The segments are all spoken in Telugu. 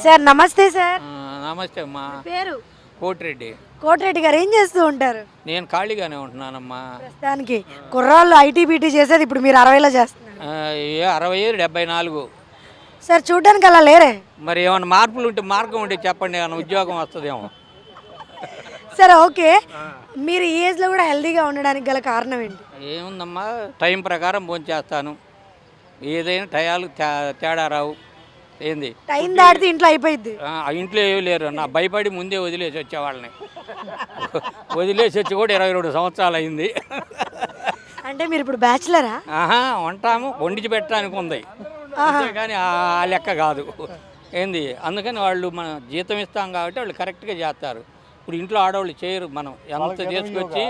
సార్ నమస్తే సార్. నమస్తే అమ్మా. పేరు? కోటిరెడ్డి. కోటిరెడ్డి గారు ఏం చేస్తూ ఉంటారు? నేను ఖాళీగానే ఉంటున్నానమ్మా. ప్రస్తుతానికి కుర్రాళ్ళు ఐటీ బీటీ చేసేది ఇప్పుడు మీరు అరవైలో చేస్తున్నారు. ఏ అరవై డెబ్బై నాలుగు. సార్ చూడడానికి అలా లేరే? మరి ఏమైనా మార్పులు ఉంటే మార్గం ఉంటే చెప్పండి ఏమైనా ఉద్యోగం వస్తుందేమో. సరే ఓకే. మీరు ఈ ఏజ్లో కూడా హెల్తీగా ఉండడానికి గల కారణం ఏంటి? ఏముందమ్మా టైం ప్రకారం భోంచేస్తాను. ఏదైనా టయాలు తేడా రావు. ఏంది? టైం దాటితే ఇంట్లో అయిపోయింది ఇంట్లో ఏమీ లేరు నా భయపడి ముందే వదిలేసి వచ్చేవాళ్ళని. వదిలేసి వచ్చి కూడా ఇరవై రెండు సంవత్సరాలు అయింది. అంటే మీరు ఇప్పుడు బ్యాచులరా? ఆహా వంటాము వండించి పెట్టడానికి ఉంది. అంతేగాని ఆ లెక్క కాదు. ఏంది? అందుకని వాళ్ళు మన జీతం ఇస్తాం కాబట్టి వాళ్ళు కరెక్ట్గా చేస్తారు. ఇప్పుడు ఇంట్లో ఆడవాళ్ళు చేయరు మనం. ఎంత తీసుకొచ్చి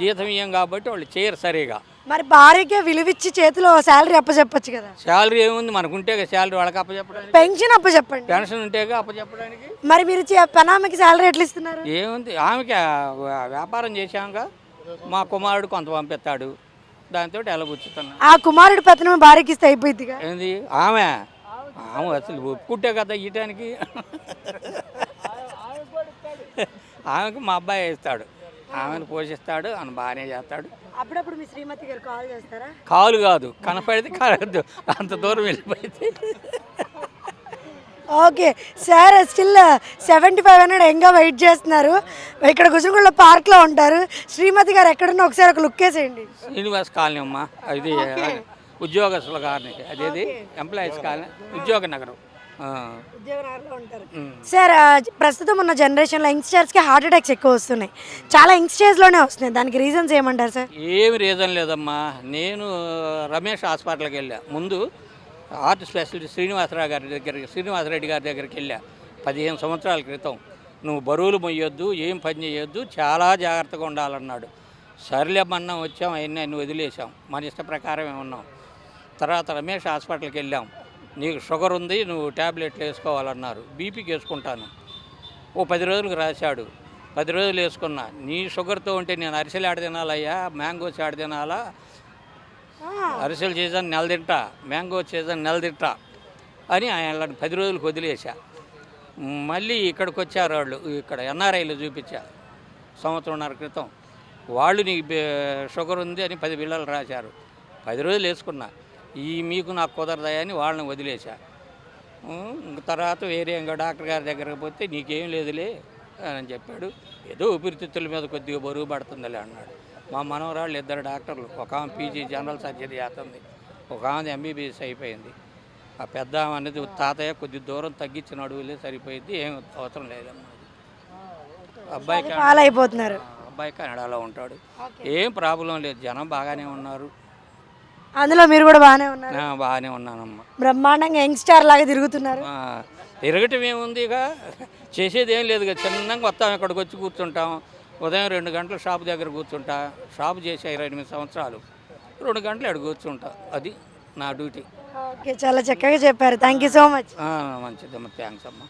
జీతం ఇయ్యం కాబట్టి వాళ్ళు చేయరు సరిగా. మరి భార్యకే విలువిచ్చి చేతిలో శాలరీ అప్పచెప్పచ్చు కదా. శాలరీ ఏముంది? మనకు ఉంటే శాలరీ వాళ్ళకి అప్పచెప్పడానికి పెన్షన్ అప్పచెప్పండి పెన్షన్ ఉంటేగా అప్పచెప్పడానికి మరి మీరు చే- పెనామకి శాలరీ ఎట్లా ఇస్తున్నారు ఏముంది? ఆమెకి ఆ వ్యాపారం చేశాక మా కుమారుడు కొంత పంపిస్తాడు. దాంతో ఎలబుచ్చుతున్నా ఆ కుమారుడు పెత్తనం భార్యకి ఇస్తే అయిపోయిందిగా ఏంది? ఆమె? ఆమె అసలు ఒప్పుకుంటే కదా ఇయటానికి ఆమెకు మా అబ్బాయి ఇస్తాడు. ఆమెను పోషిస్తాడు ఆయన బాగానే చేస్తాడు. అప్పుడప్పుడు మీ శ్రీమతి గారు కాల్ చేస్తారా? కాలు కాదు. కనపడితే కలగద్దు అంత దూరం వెళ్ళిపోయింది. Okay. Sir still seventy five hundred ఎంగా wait చేస్తున్నారు. ఇక్కడ గుజరగుళ్ళ పార్క్లో ఉంటారు. శ్రీమతి గారు ఎక్కడున్నా ఒకసారి ఒక లుక్ వేసేయండి. శ్రీనివాస్ కాలనీ అమ్మ. ఇది ఉద్యోగస్తుల కాలనీ. అదేది? Employees colony. ఉద్యోగ నగరం. సార్ ప్రస్తుతం ఉన్న జనరేషన్లో యంగ్స్టర్స్కి హార్ట్ అటాక్స్ ఎక్కువ వస్తున్నాయి. చాలా యంగ్ స్టేజ్లోనే వస్తున్నాయి. దానికి రీజన్స్ ఏమంటారు సార్? ఏమి రీజన్ లేదమ్మా. నేను రమేష్ హాస్పిటల్కి వెళ్ళా. ముందు హార్ట్ స్పెషలిస్ట్ శ్రీనివాసరావు గారి దగ్గరికి శ్రీనివాసరెడ్డి గారి దగ్గరికి వెళ్ళా. పదిహేను సంవత్సరాల క్రితం. నువ్వు బరువులు మొయ్యొద్దు ఏం పని చేయొద్దు చాలా జాగ్రత్తగా ఉండాలన్నాడు. సర్లేమన్నాం వచ్చాం అవన్నీ వదిలేసాం మన ఇష్ట ప్రకారమే ఉన్నాం. తర్వాత రమేష్ హాస్పిటల్కి వెళ్ళాం. నీకు షుగర్ ఉంది నువ్వు ట్యాబ్లెట్లు వేసుకోవాలన్నారు. బీపీకి వేసుకుంటాను ఓ పది రోజులకు రాశాడు. పది రోజులు వేసుకున్నా. నీ షుగర్తో ఉంటే నేను అరిసెలు ఆడ తినాలయ్యా? మ్యాంగోస్ ఆడ తినాలా? అరిసెలు సీజన్ నెల తింటా. మ్యాంగో సీజన్ నెల తింటా అని ఆయన పది రోజులకు వదిలేసా మళ్ళీ ఇక్కడికి వచ్చారు వాళ్ళు. ఇక్కడ ఎన్ఆర్ఐలో చూపించా. సంవత్సరంన్నర క్రితం. వాళ్ళు నీకు షుగర్ ఉంది అని పది బిళ్ళలు రాశారు. పది రోజులు వేసుకున్నా. ఈ మీకు నాకు కుదరదా అని వాళ్ళని ఇంక తర్వాత వేరే ఇంకా డాక్టర్ గారి దగ్గరకు పోతే నీకేం లేదులే అని చెప్పాడు. ఏదో ఊపిరితిత్తుల మీద కొద్దిగా బరువు పడుతుందిలే అన్నాడు. మా మనవరాళ్ళు ఇద్దరు డాక్టర్లు ఒక ఆమె పీజీ జనరల్ సర్జరీ చేస్తుంది ఒక ఆమె ఎంబీబీఎస్ అయిపోయింది. ఆ పెద్ద అనేది తాతయ్య కొద్ది దూరం తగ్గించిన అడుగులే సరిపోయింది ఏం అవసరం లేదమ్మా అబ్బాయి అయిపోతున్నారు అబ్బాయి కెనడాలో ఉంటాడు. ఏం ప్రాబ్లం లేదు జనం బాగానే ఉన్నారు. అందులో మీరు కూడా బాగానే ఉన్నారు. ఆ, బాగానే ఉన్నానమ్మా. బ్రహ్మాండంగా యంగ్స్టార్ లాగా తిరుగుతున్నారు. ఆ, తిరగటం ఏముంది ఇక? చేసేది ఏం లేదు చిన్నగా వస్తాం ఇక్కడికి వచ్చి కూర్చుంటాం. ఉదయం రెండు గంటలు షాప్ దగ్గర కూర్చుంటా. షాప్ చేసే ఇరవై ఎనిమిది సంవత్సరాలు. రెండు గంటలు అక్కడ కూర్చుంటా. అది నా డ్యూటీ. ఓకే చాలా చక్కగా చెప్పారు. థ్యాంక్ యూ సో మచ్ మంచిదమ్మా. థ్యాంక్స్ అమ్మా.